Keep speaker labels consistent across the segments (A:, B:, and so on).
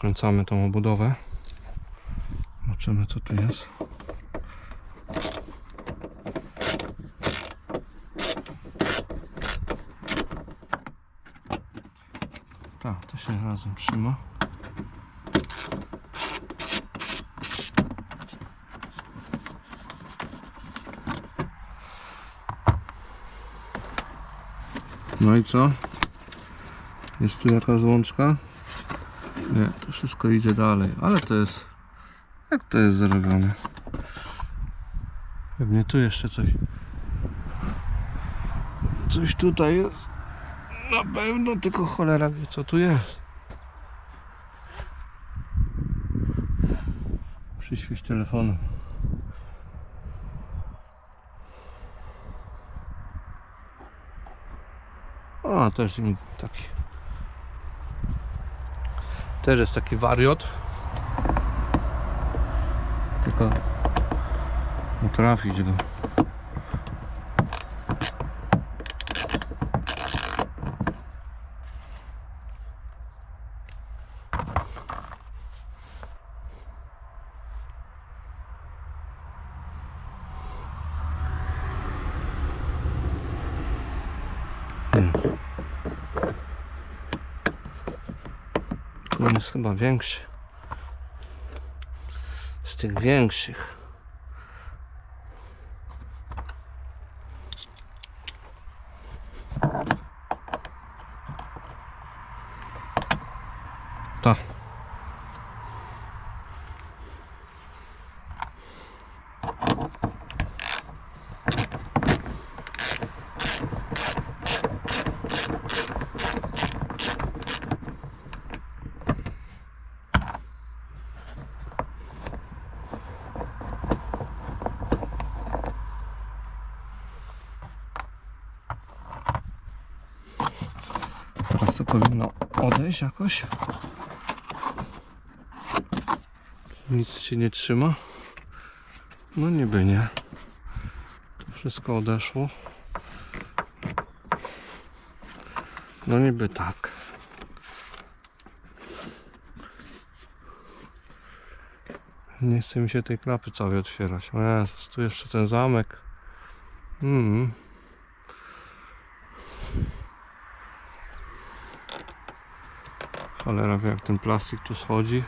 A: odkręcamy tą obudowę. Zobaczymy co tu jest. Tak, to się razem trzyma. No i co? Jest tu jakaś łączka? Nie, to wszystko idzie dalej, ale to jest. Jak to jest zrobione? Pewnie tu jeszcze coś. Coś tutaj jest. Na pewno, tylko cholera wie co tu jest. Przyświeś telefonem. A, też taki. Też jest taki wariot. Tylko nie trafić go. Jest. On chyba większy. Z tych większych. Tak. Teraz to powinno odejść jakoś. Nic się nie trzyma. No niby nie. To wszystko odeszło. No niby tak. Nie chce mi się tej klapy całej otwierać. O Jezus, tu jeszcze ten zamek. Mm. Cholera wie jak ten plastik tu schodzi.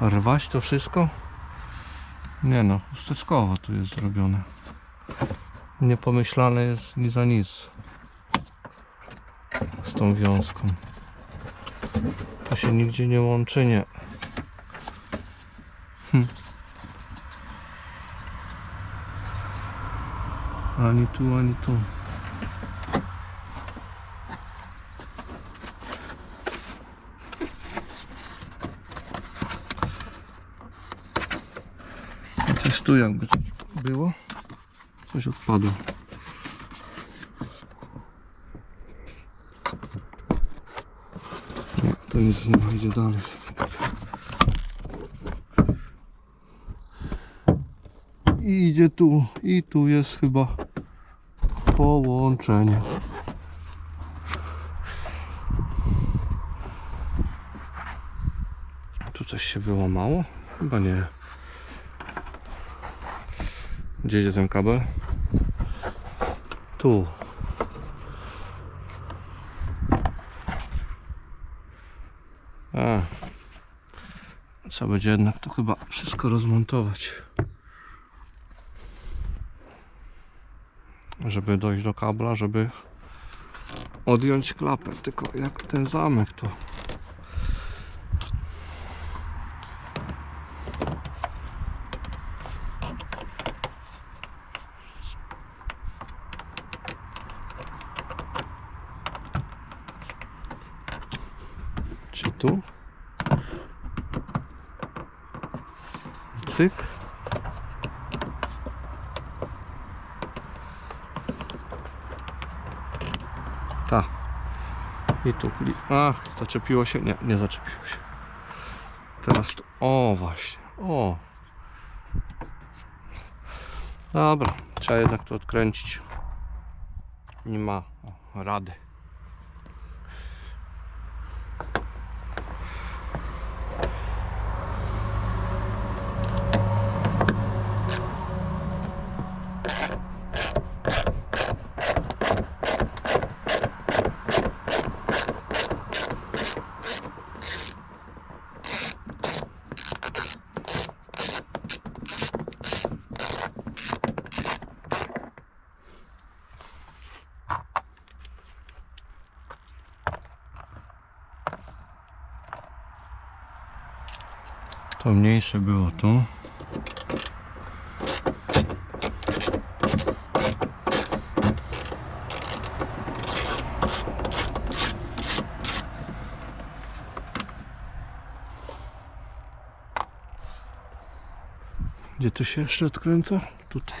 A: Rwać to wszystko? Nie no, chusteczkowo tu jest zrobione. Niepomyślane jest ni za nic. Z tą wiązką. To się nigdzie nie łączy, nie. Hm. Ani tu, ani tu. Tu jakby coś było, coś odpadło. Nie, to nic nie idzie dalej. I idzie tu, i tu jest chyba połączenie. Tu coś się wyłamało? Chyba nie. Gdzie idzie ten kabel? Tu. A. Trzeba będzie jednak to chyba wszystko rozmontować. Żeby dojść do kabla, żeby odjąć klapę. Tylko jak ten zamek to. Czy tu? Cyk. Ta. I tu. Ach, zaczepiło się? Nie, nie zaczepiło się. Teraz tu. O, właśnie. O. Dobra, trzeba jednak to odkręcić. Nie ma rady. To mniejsze było tu. Gdzie to się jeszcze odkręca? Tutaj.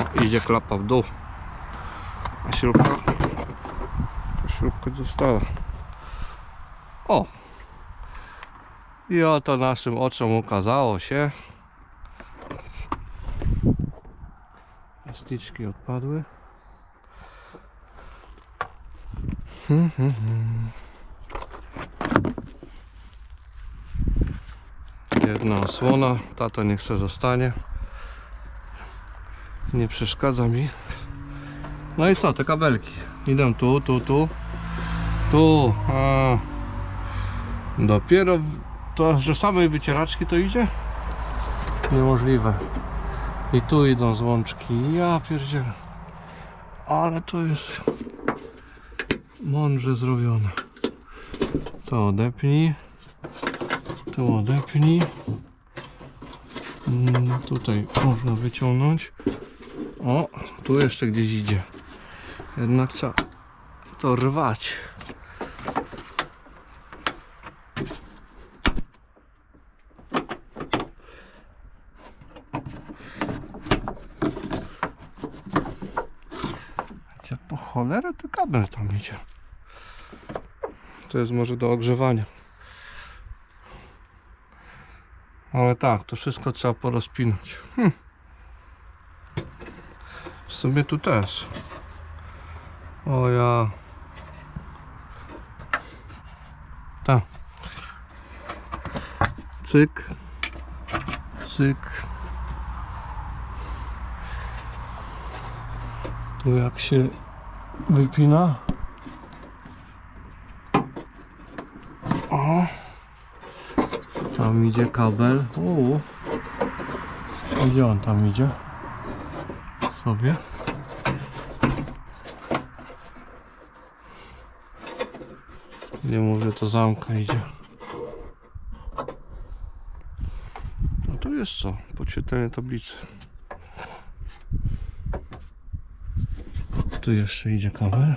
A: O, idzie klapa w dół. A śrubka? Śrubka została. O! I oto naszym oczom ukazało się. Styczki odpadły. Hmm, hmm, hmm. Jedna osłona, tato niech se zostanie. Nie przeszkadza mi. No i co, te kabelki. Idę tu, tu, tu. Tu. A. Dopiero to, że samej wycieraczki to idzie? Niemożliwe. I tu idą złączki. Ja pierdzielę. Ale to jest mądrze zrobione. To odepnij. To odepnij. Mm, Tutaj można wyciągnąć. O, tu jeszcze gdzieś idzie. Jednak trzeba to rwać. Gdzie po cholerę ten kabel tam idzie? To jest może do ogrzewania. Ale tak, to wszystko trzeba porozpinać. Hm. W sumie tu też. O ja. Tak. Cyk. Cyk. Tu jak się wypina. O. Tam idzie kabel. Uuu. Gdzie on tam idzie? Sobie. Nie mówię, to zamka idzie. No to jest co? Podświetlenie tablicy. Tu jeszcze idzie kabel.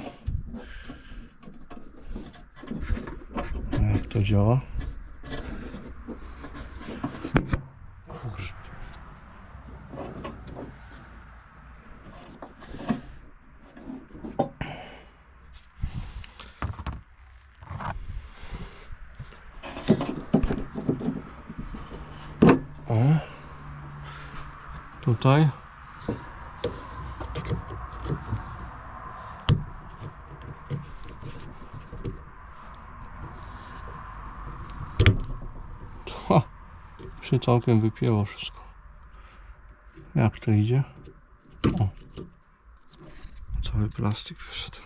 A: Jak to działa? Tutaj. Ha, się całkiem wypięło wszystko. Jak to idzie? O. Cały plastik wyszedł.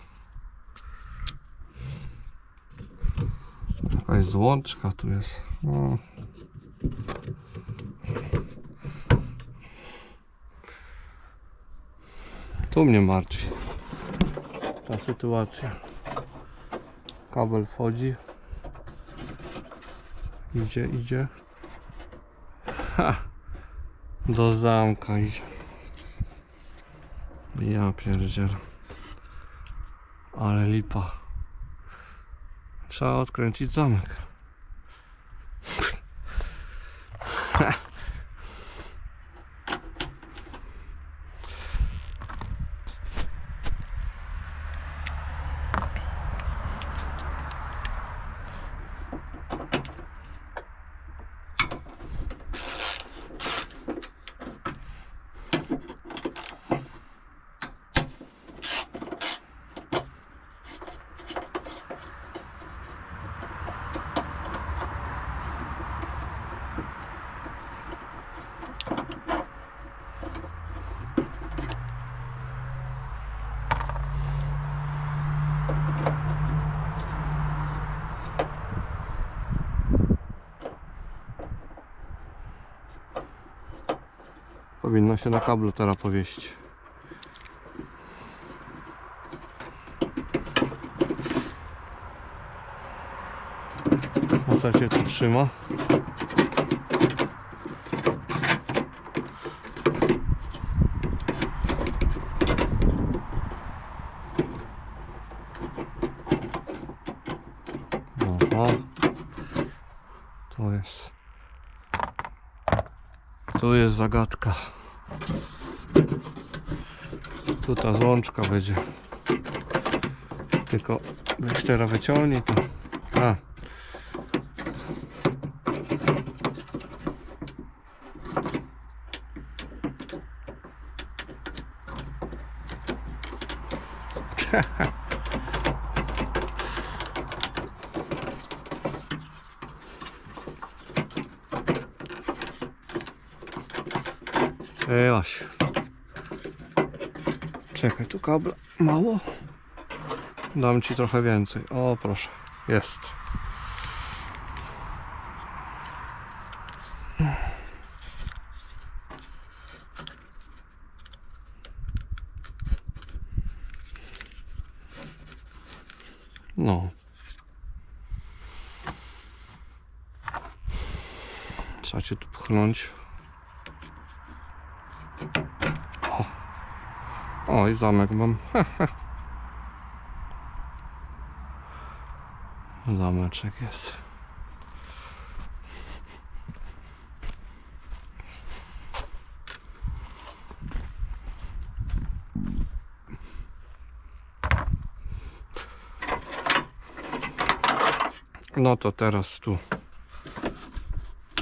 A: Jakaś złączka tu jest. O. Tu mnie martwi ta sytuacja. Kabel wchodzi. Idzie, idzie. Ha! Do zamka idzie. Ja pierdzielę. Ale lipa. Trzeba odkręcić zamek. Powinno się na kablu teraz powiesić. A co się tu trzyma? Aha. To jest. Tu jest zagadka. Tu ta złączka będzie. Tylko weź teraz wyciągnij to. A. Ej, Aś. Czekaj, tu kabla mało. Dam ci trochę więcej. O, proszę. Jest. No. Trzeba cię tu pchnąć. O, i zamek mam. Zameczek jest. No to teraz tu.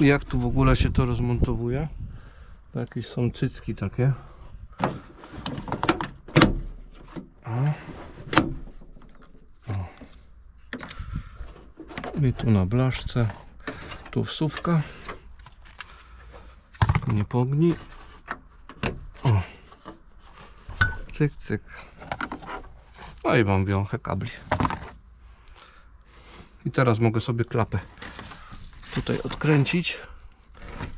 A: Jak tu w ogóle się to rozmontowuje? To jakieś są cycki takie. I tu na blaszce, tu wsówka. Nie pogni. O. Cyk, cyk. No i mam wiązkę kabli. I teraz mogę sobie klapę tutaj odkręcić.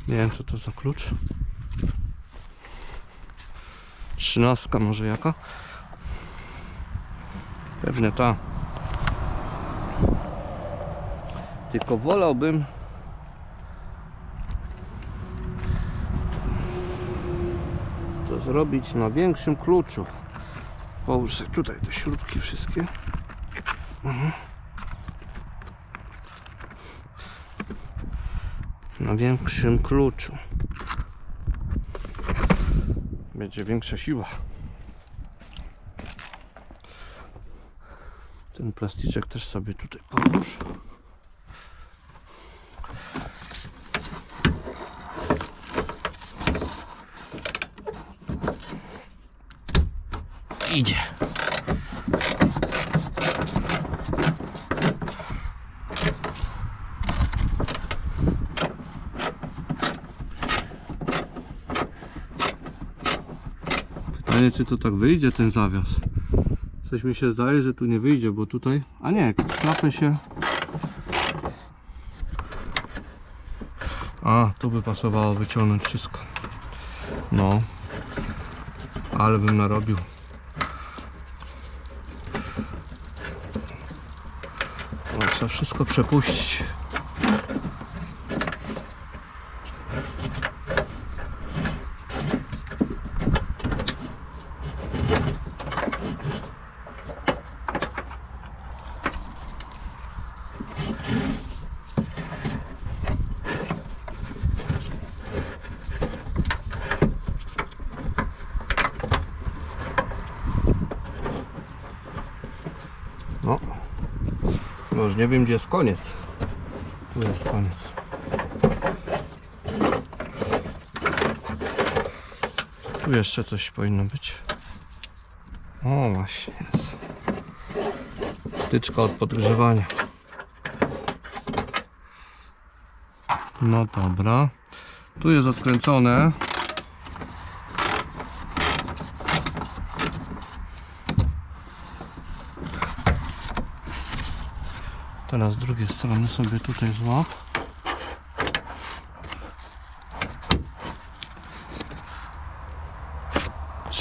A: Nie wiem co to za klucz. Trzynastka może jaka? Pewnie ta. Tylko wolałbym to zrobić na większym kluczu. Połóż tutaj te śrubki wszystkie. Mhm. Na większym kluczu. Będzie większa siła. Ten plastyczek też sobie tutaj połóż. Idzie. Pytanie, czy to tak wyjdzie ten zawias? Coś mi się zdaje, że tu nie wyjdzie, bo tutaj... A nie, klapę się... A, tu by pasowało wyciągnąć wszystko. No. Ale bym narobił. No, trzeba wszystko przepuścić. Nie wiem gdzie jest koniec. Tu jest koniec. Tu jeszcze coś powinno być. O właśnie jest. Wtyczka od podgrzewania. No dobra. Tu jest odkręcone. Z drugiej strony sobie tutaj złap.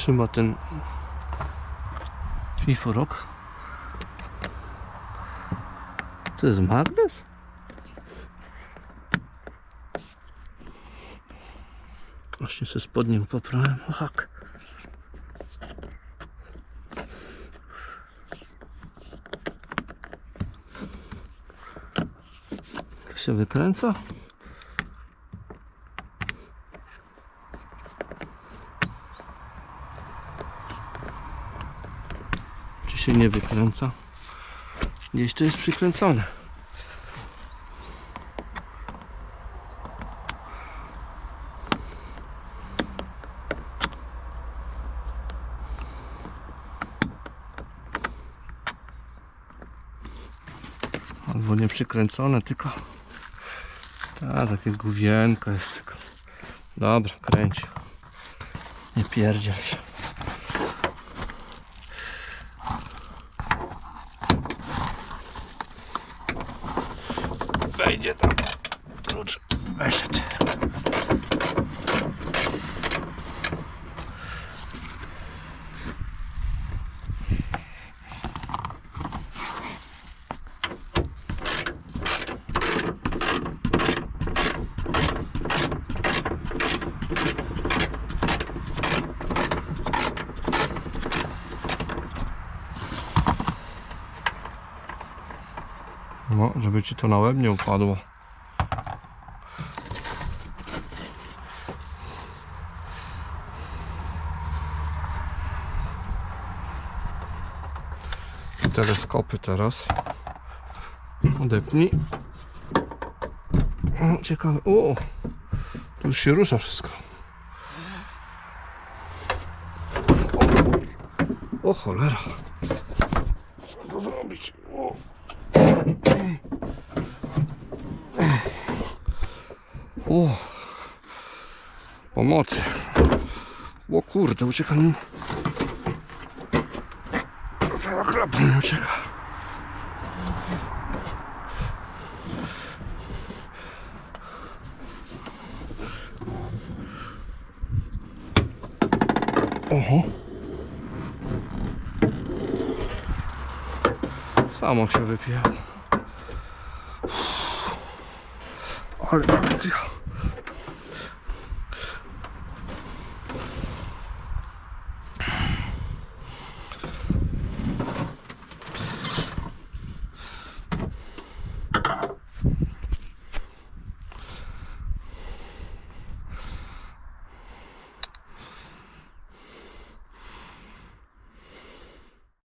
A: trzyma ten fiforok. To jest magnes? Właśnie się spodnie poprałem. O, się wykręca? Czy się nie wykręca? Gdzieś to jest przykręcone. Albo nie przykręcone, tylko a, takie gówienko jest tylko. Dobra, kręć. Nie pierdziel się. Wejdzie tam. Klucz weszedł. No, żeby ci to na łeb nie upadło. Teleskopy teraz. Odepnij. Ciekawe. O! Tu już się rusza wszystko. O, o cholera. Co to zrobić? O. O, pomocy. O kurde, ucieka mi. Cała klapa mi ucieka. Oho. Samo się wypijało. Ale akcja.